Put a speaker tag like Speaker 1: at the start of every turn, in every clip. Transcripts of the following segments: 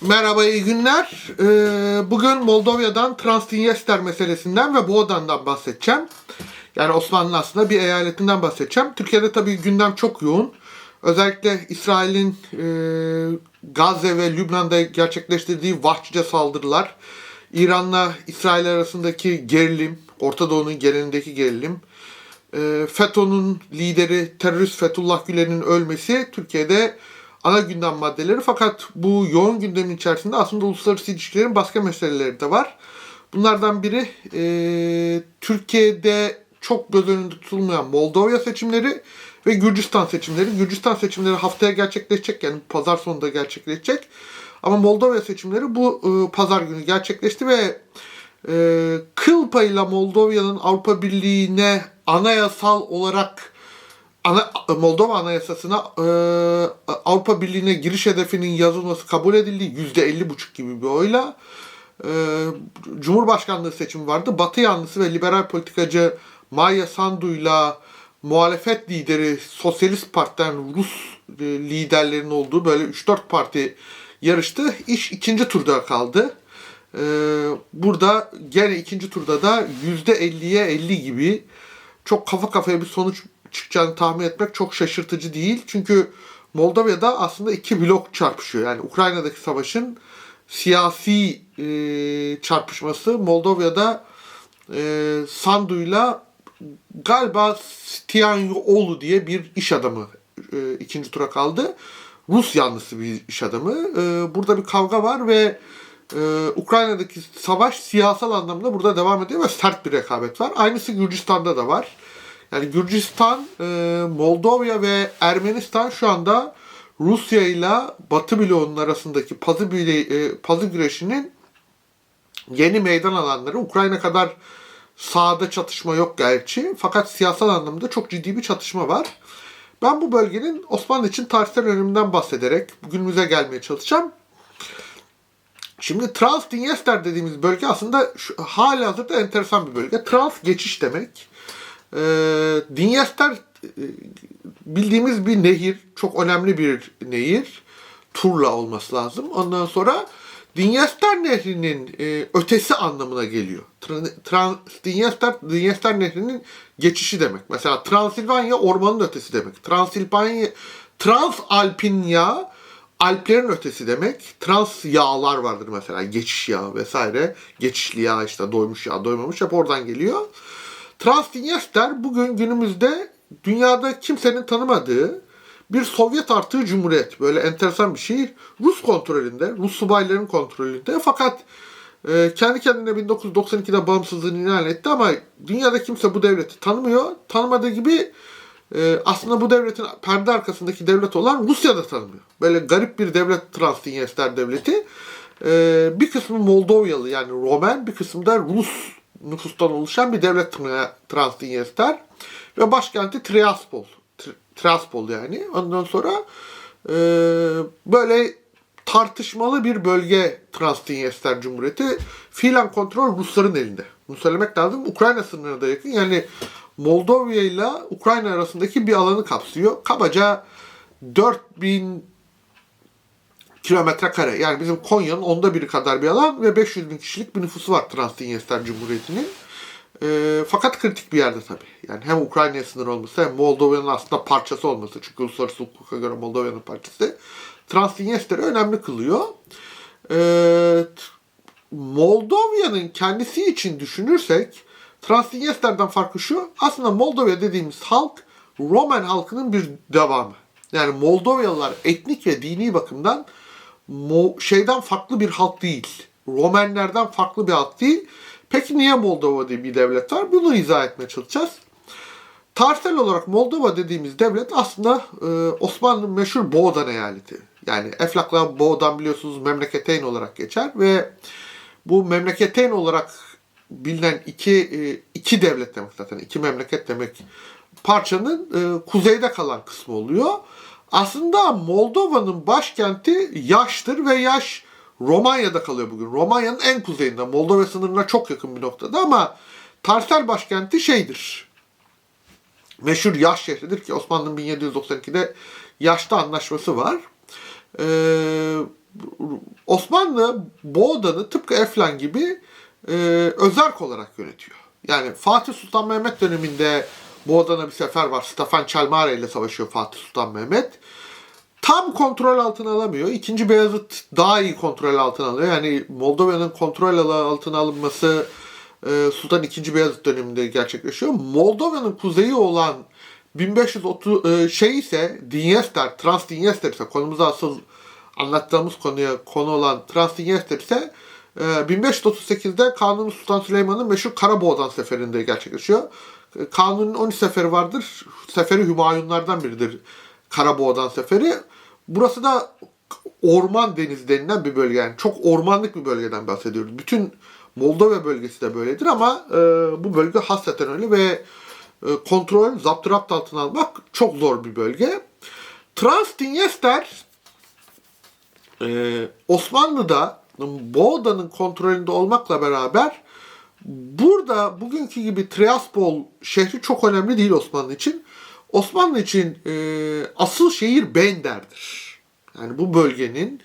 Speaker 1: Merhaba, iyi günler. Ee, bugün Moldova'dan Transdinyester meselesinden ve Boğdan'dan bahsedeceğim. Yani Osmanlı aslında bir eyaletinden bahsedeceğim. Türkiye'de tabii gündem çok yoğun. Özellikle İsrail'in e, Gazze ve Lübnan'da gerçekleştirdiği vahşice saldırılar, İran'la İsrail arasındaki gerilim, Orta Doğu'nun genelindeki gerilim, e, FETÖ'nün lideri terörist Fethullah Gülen'in ölmesi Türkiye'de ana gündem maddeleri. Fakat bu yoğun gündemin içerisinde aslında uluslararası ilişkilerin başka meseleleri de var. Bunlardan biri e, Türkiye'de çok göz önünde tutulmayan Moldova seçimleri ve Gürcistan seçimleri. Gürcistan seçimleri haftaya gerçekleşecek yani pazar sonunda gerçekleşecek. Ama Moldova seçimleri bu e, pazar günü gerçekleşti ve e, kıl payıyla Moldova'nın Avrupa Birliği'ne anayasal olarak ana, Moldova Anayasası'na e, Avrupa Birliği'ne giriş hedefinin yazılması kabul edildi. %50,5 gibi bir oyla. E, Cumhurbaşkanlığı seçimi vardı. Batı yanlısı ve liberal politikacı Maya Sandu'yla muhalefet lideri Sosyalist Parti'den Rus e, liderlerin olduğu böyle 3-4 parti yarıştı. İş ikinci turda kaldı. E, burada gene ikinci turda da %50'ye 50 gibi çok kafa kafaya bir sonuç çıkacağını tahmin etmek çok şaşırtıcı değil. Çünkü Moldova'da aslında iki blok çarpışıyor. Yani Ukrayna'daki savaşın siyasi e, çarpışması Moldova'da e, Sandu'yla galiba Stianyoğlu diye bir iş adamı e, ikinci tura kaldı. Rus yanlısı bir iş adamı. E, burada bir kavga var ve e, Ukrayna'daki savaş siyasal anlamda burada devam ediyor ve sert bir rekabet var. Aynısı Gürcistan'da da var. Yani Gürcistan, e, Moldova ve Ermenistan şu anda Rusya ile Batı bloğunun arasındaki pazı, bile, e, pazı güreşinin yeni meydan alanları. Ukrayna kadar sahada çatışma yok gerçi. Fakat siyasal anlamda çok ciddi bir çatışma var. Ben bu bölgenin Osmanlı için tarihsel öneminden bahsederek günümüze gelmeye çalışacağım. Şimdi Transdinyester dediğimiz bölge aslında şu, hali hazırda enteresan bir bölge. Trans geçiş demek. Ee, Dinyester e, bildiğimiz bir nehir. Çok önemli bir nehir. Turla olması lazım. Ondan sonra Dinyester Nehri'nin e, ötesi anlamına geliyor. Trans, Dinyester, Dinyester Nehri'nin geçişi demek. Mesela Transilvanya ormanın ötesi demek. Transilvanya, Transalpinya Alplerin ötesi demek. Trans yağlar vardır mesela. Geçiş yağı vesaire. Geçişli yağ işte doymuş yağ doymamış hep oradan geliyor. Transdinyester bugün günümüzde dünyada kimsenin tanımadığı bir Sovyet artığı cumhuriyet. Böyle enteresan bir şey. Rus kontrolünde, Rus subayların kontrolünde. Fakat e, kendi kendine 1992'de bağımsızlığını ilan etti ama dünyada kimse bu devleti tanımıyor. Tanımadığı gibi e, aslında bu devletin perde arkasındaki devlet olan Rusya da tanımıyor. Böyle garip bir devlet Transdinyester devleti. E, bir kısmı Moldovyalı yani Romen, bir kısmı da Rus nüfustan oluşan bir devlet Transdinyester ve başkenti Triaspol. Triaspol yani. Ondan sonra e, böyle tartışmalı bir bölge Transdinyester Cumhuriyeti. Fiilen kontrol Rusların elinde. Bunu söylemek lazım. Ukrayna sınırına da yakın. Yani Moldova ile Ukrayna arasındaki bir alanı kapsıyor. Kabaca 4000 kilometre kare. Yani bizim Konya'nın onda biri kadar bir alan ve 500 bin kişilik bir nüfusu var Transdinyester Cumhuriyeti'nin. E, fakat kritik bir yerde tabii. Yani hem Ukrayna'ya sınır olması hem Moldova'nın aslında parçası olması. Çünkü uluslararası hukuka göre Moldova'nın parçası. Transdinyester'i önemli kılıyor. E, Moldova'nın kendisi için düşünürsek Transdinyester'den farkı şu. Aslında Moldova dediğimiz halk Roman halkının bir devamı. Yani Moldovyalılar etnik ve dini bakımdan Mo- şeyden farklı bir halk değil. Romenlerden farklı bir halk değil. Peki niye Moldova diye bir devlet var? Bunu izah etmeye çalışacağız. Tarihsel olarak Moldova dediğimiz devlet aslında e, Osmanlı'nın meşhur Boğdan eyaleti. Yani Eflak'la Boğdan biliyorsunuz memleketeyn olarak geçer ve bu memleketeyn olarak bilinen iki e, iki devlet demek zaten iki memleket demek parçanın e, kuzeyde kalan kısmı oluyor. Aslında Moldova'nın başkenti Yaş'tır ve Yaş Romanya'da kalıyor bugün. Romanya'nın en kuzeyinde, Moldova sınırına çok yakın bir noktada ama tarihsel başkenti şeydir. Meşhur Yaş şehridir ki Osmanlı'nın 1792'de Yaş'ta anlaşması var. Ee, Osmanlı Boğda'nı tıpkı Eflan gibi e, özerk olarak yönetiyor. Yani Fatih Sultan Mehmet döneminde Boğda'na bir sefer var. Stefan Çalmare ile savaşıyor Fatih Sultan Mehmet. Tam kontrol altına alamıyor. İkinci Beyazıt daha iyi kontrol altına alıyor. Yani Moldova'nın kontrol altına alınması e, Sultan II. Beyazıt döneminde gerçekleşiyor. Moldova'nın kuzeyi olan 1530 e, şey ise Dinyester, Transdinyester ise konumuza asıl anlattığımız konuya konu olan Transdinyester ise e, 1538'de Kanuni Sultan Süleyman'ın meşhur Karaboğdan seferinde gerçekleşiyor. Kanuni'nin 13 seferi vardır. Seferi Hümayunlardan biridir. Karaboğdan seferi. Burası da orman deniz denilen bir bölge. Yani çok ormanlık bir bölgeden bahsediyoruz. Bütün Moldova bölgesi de böyledir ama e, bu bölge hasreten öyle ve e, kontrol, zapturapt altına almak çok zor bir bölge. Transdinyester e, Osmanlı'da Boğda'nın kontrolünde olmakla beraber burada bugünkü gibi Triaspol şehri çok önemli değil Osmanlı için. Osmanlı için e, asıl şehir Bender'dir. Yani bu bölgenin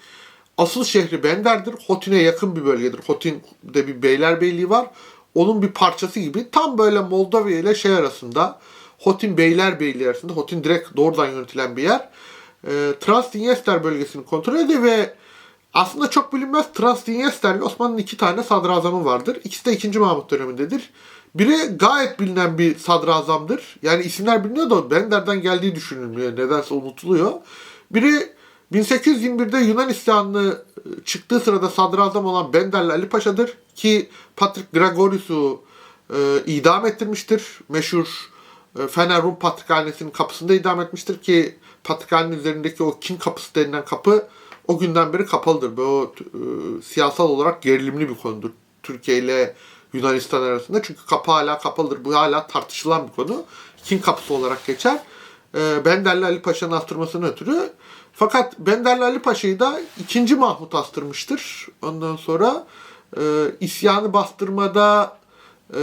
Speaker 1: asıl şehri Bender'dir. Hotin'e yakın bir bölgedir. Hotin'de bir beylerbeyliği var. Onun bir parçası gibi tam böyle Moldova ile şey arasında Hotin Beylerbeyliği arasında Hotin direkt doğrudan yönetilen bir yer. E, Transdinyester bölgesini kontrol ediyor ve aslında çok bilinmez Transdinyester ile Osmanlı'nın iki tane sadrazamı vardır. İkisi de 2. Mahmut dönemindedir. Biri gayet bilinen bir sadrazamdır. Yani isimler biliniyor da Bender'den geldiği düşünülmüyor. Nedense unutuluyor. Biri 1821'de Yunan isyanı çıktığı sırada sadrazam olan Benderli Ali Paşa'dır. Ki Patrick Gregorius'u e, idam ettirmiştir. Meşhur e, Fener Rum Patrikhanesi'nin kapısında idam etmiştir ki Patrikhanenin üzerindeki o kin kapısı denilen kapı o günden beri kapalıdır. Böyle o, e, siyasal olarak gerilimli bir konudur. Türkiye ile Yunanistan arasında. Çünkü kapı hala kapalıdır. Bu hala tartışılan bir konu. Kin kapısı olarak geçer. E, Benderli Ali Paşa'nın astırmasını ötürü. Fakat Benderli Ali Paşa'yı da 2. Mahmut astırmıştır. Ondan sonra e, isyanı bastırmada e,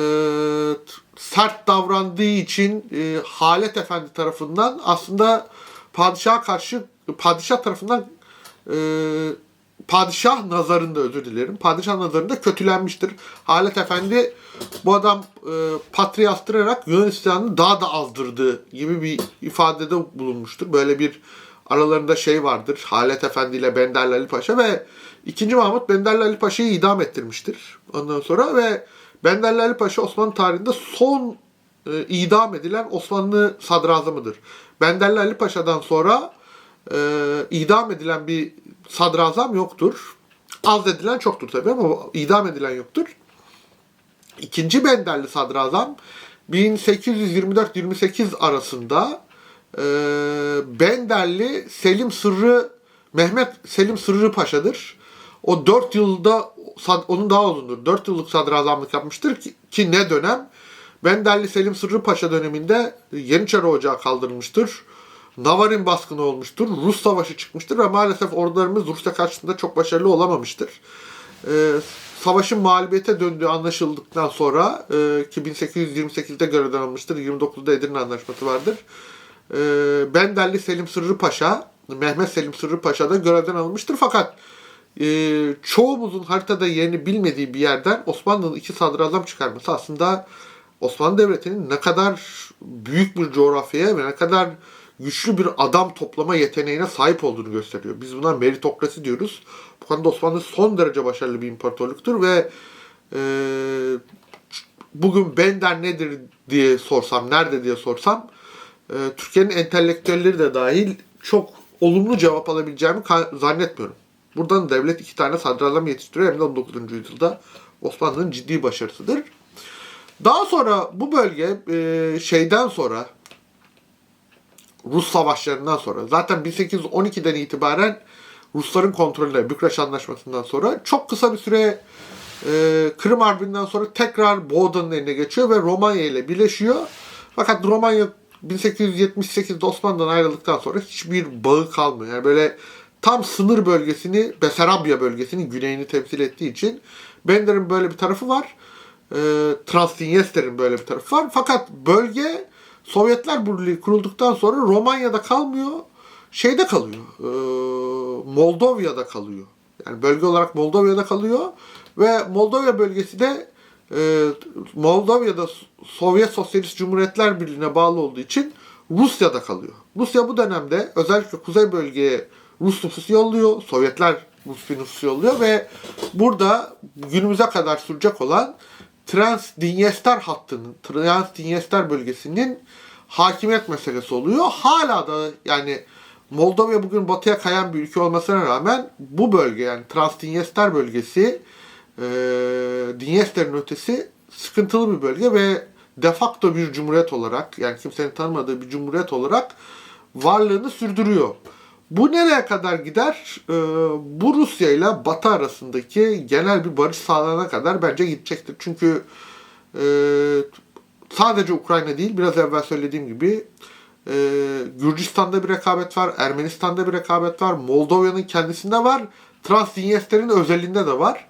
Speaker 1: sert davrandığı için e, Halet Efendi tarafından aslında padişaha karşı padişah tarafından e, padişah nazarında özür dilerim. Padişah nazarında kötülenmiştir. Halet Efendi bu adam e, patriği astırarak Yunanistan'ı daha da azdırdığı gibi bir ifadede bulunmuştur. Böyle bir aralarında şey vardır. Halet Efendi ile Benderli Ali Paşa ve 2. Mahmut Benderli Ali Paşa'yı idam ettirmiştir. Ondan sonra ve Benderli Ali Paşa Osmanlı tarihinde son e, idam edilen Osmanlı sadrazamıdır. Benderli Ali Paşa'dan sonra e, idam edilen bir sadrazam yoktur. Azledilen çoktur tabii ama idam edilen yoktur. İkinci Benderli sadrazam 1824-28 arasında e, Benderli Selim Sırrı Mehmet Selim Sırrı Paşa'dır. O 4 yılda onun daha uzundur. 4 yıllık sadrazamlık yapmıştır ki, ki ne dönem? Benderli Selim Sırrı Paşa döneminde Yeniçeri Ocağı kaldırılmıştır. Navarin baskını olmuştur. Rus savaşı çıkmıştır ve maalesef ordularımız Rusya karşısında çok başarılı olamamıştır. Ee, savaşın mağlubiyete döndüğü anlaşıldıktan sonra e, ki 1828'de görevden alınmıştır. 29'da Edirne Anlaşması vardır. E, Benderli Selim Sırrı Paşa, Mehmet Selim Sırrı Paşa da görevden alınmıştır. Fakat e, çoğumuzun haritada yerini bilmediği bir yerden Osmanlı'nın iki sadrazam çıkarması aslında Osmanlı Devleti'nin ne kadar büyük bir coğrafyaya ve ne kadar güçlü bir adam toplama yeteneğine sahip olduğunu gösteriyor. Biz buna meritokrasi diyoruz. Bu konuda Osmanlı son derece başarılı bir imparatorluktur ve e, bugün Bender nedir diye sorsam, nerede diye sorsam e, Türkiye'nin entelektüelleri de dahil çok olumlu cevap alabileceğimi zannetmiyorum. Buradan devlet iki tane sadrazam yetiştiriyor hem de 19. yüzyılda Osmanlı'nın ciddi başarısıdır. Daha sonra bu bölge e, şeyden sonra Rus savaşlarından sonra zaten 1812'den itibaren Rusların kontrolünde Bükreş Anlaşması'ndan sonra çok kısa bir süre e, Kırım Harbi'nden sonra tekrar Boğda'nın eline geçiyor ve Romanya ile birleşiyor. Fakat Romanya 1878'de Osmanlı'dan ayrıldıktan sonra hiçbir bağı kalmıyor. Yani böyle tam sınır bölgesini, Besarabya bölgesinin güneyini temsil ettiği için Bender'in böyle bir tarafı var. E, Transdinyester'in böyle bir tarafı var. Fakat bölge Sovyetler Birliği kurulduktan sonra Romanya'da kalmıyor, şeyde kalıyor, e, Moldova'da kalıyor. Yani bölge olarak Moldova'da kalıyor ve Moldova bölgesi de e, Moldova'da Sovyet Sosyalist Cumhuriyetler Birliği'ne bağlı olduğu için Rusya'da kalıyor. Rusya bu dönemde özellikle kuzey bölgeye Rus nüfusu yolluyor. Sovyetler Rus nüfusu yolluyor ve burada günümüze kadar sürecek olan Transdinyester hattının, Transdinyester bölgesinin hakimiyet meselesi oluyor. Hala da yani Moldova bugün batıya kayan bir ülke olmasına rağmen bu bölge yani Transdinyester bölgesi e, Dinyester'in ötesi sıkıntılı bir bölge ve de facto bir cumhuriyet olarak yani kimsenin tanımadığı bir cumhuriyet olarak varlığını sürdürüyor. Bu nereye kadar gider? Ee, bu Rusya ile Batı arasındaki genel bir barış sağlanana kadar bence gidecektir. Çünkü e, sadece Ukrayna değil, biraz evvel söylediğim gibi e, Gürcistan'da bir rekabet var, Ermenistan'da bir rekabet var, Moldova'nın kendisinde var, Transdinyester'in özelinde de var.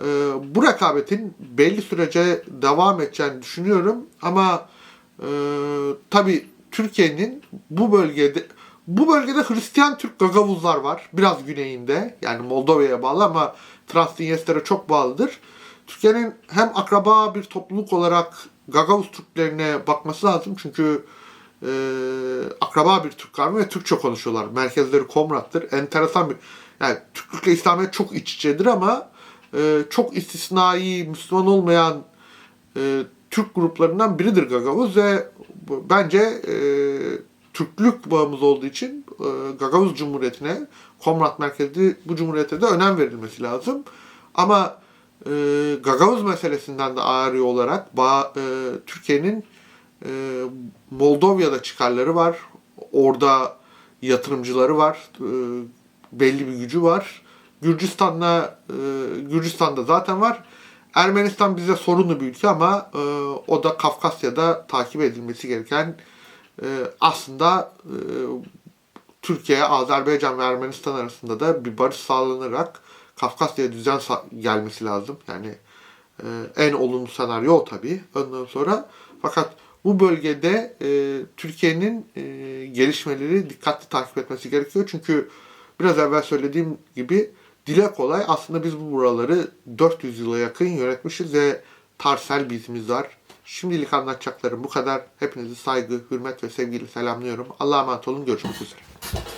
Speaker 1: E, bu rekabetin belli sürece devam edeceğini düşünüyorum ama e, tabii Türkiye'nin bu bölgede bu bölgede Hristiyan Türk Gagavuzlar var. Biraz güneyinde. Yani Moldova'ya bağlı ama Transdinyester'e çok bağlıdır. Türkiye'nin hem akraba bir topluluk olarak Gagavuz Türklerine bakması lazım. Çünkü e, akraba bir Türk kavmi ve Türkçe konuşuyorlar. Merkezleri Komrat'tır. Enteresan bir... Yani Türklükle İslamiyet çok iç içedir ama e, çok istisnai, Müslüman olmayan e, Türk gruplarından biridir Gagavuz ve bence e, Türklük bağımız olduğu için e, Gagavuz Cumhuriyeti'ne, Komrat merkezli bu cumhuriyete de önem verilmesi lazım. Ama e, Gagavuz meselesinden de ağrı olarak ba- e, Türkiye'nin e, Moldova'da çıkarları var. Orada yatırımcıları var. E, belli bir gücü var. Gürcistan'la e, Gürcistan'da zaten var. Ermenistan bize sorunlu bir ülke ama e, o da Kafkasya'da takip edilmesi gereken e, aslında e, Türkiye, Azerbaycan ve Ermenistan arasında da bir barış sağlanarak Kafkasya'ya düzen gelmesi lazım. Yani e, en olumlu senaryo o tabii. Ondan sonra fakat bu bölgede e, Türkiye'nin gelişmeleri dikkatli takip etmesi gerekiyor. Çünkü biraz evvel söylediğim gibi dile kolay aslında biz bu buraları 400 yıla yakın yönetmişiz ve tarsel bizimiz var. Şimdilik anlatacaklarım bu kadar. Hepinizi saygı, hürmet ve sevgiyle selamlıyorum. Allah'a emanet olun. Görüşmek üzere.